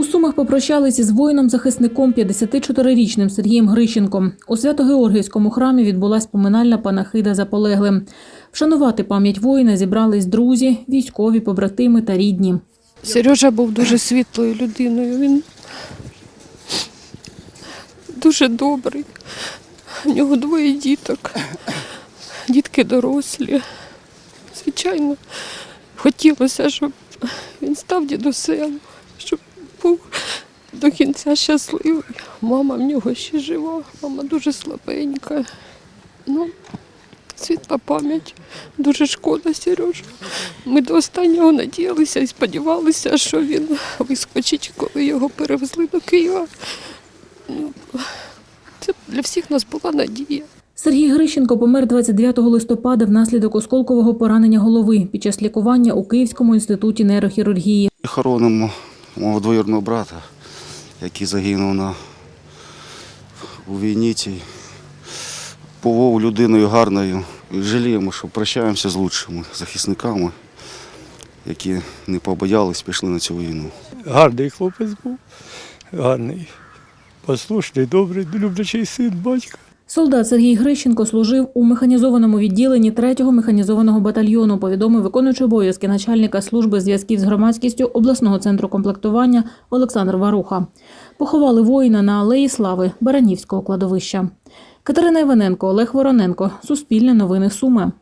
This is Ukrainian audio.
У Сумах попрощалися з воїном-захисником 54-річним Сергієм Грищенком. У Свято-Георгіївському храмі відбулась поминальна панахида за полеглим. Вшанувати пам'ять воїна зібрались друзі, військові, побратими та рідні. Сережа був дуже світлою людиною. Він дуже добрий. У нього двоє діток. Дітки дорослі. Звичайно, хотілося, щоб він став дідусем, щоб до кінця щасливий. Мама в нього ще жива, мама дуже слабенька. Ну, світла пам'ять. Дуже шкода, Сережа. Ми до останнього надіялися і сподівалися, що він вискочить, коли його перевезли до Києва. Ну, Це для всіх нас була надія. Сергій Грищенко помер 29 листопада внаслідок осколкового поранення голови під час лікування у Київському інституті нейрохірургії. Хоронимо мого двоюрного брата, який загинув на, у війні цій. Повов людиною гарною. І жаліємо, що прощаємося з лучшими захисниками, які не побоялись, пішли на цю війну. Гарний хлопець був, гарний, послушний, добрий, люблячий син, батька. Солдат Сергій Грищенко служив у механізованому відділенні 3-го механізованого батальйону, повідомив виконуючий обов'язки начальника служби зв'язків з громадськістю обласного центру комплектування Олександр Варуха. Поховали воїна на Алеї Слави Баранівського кладовища. Катерина Іваненко, Олег Вороненко. Суспільне новини Суми.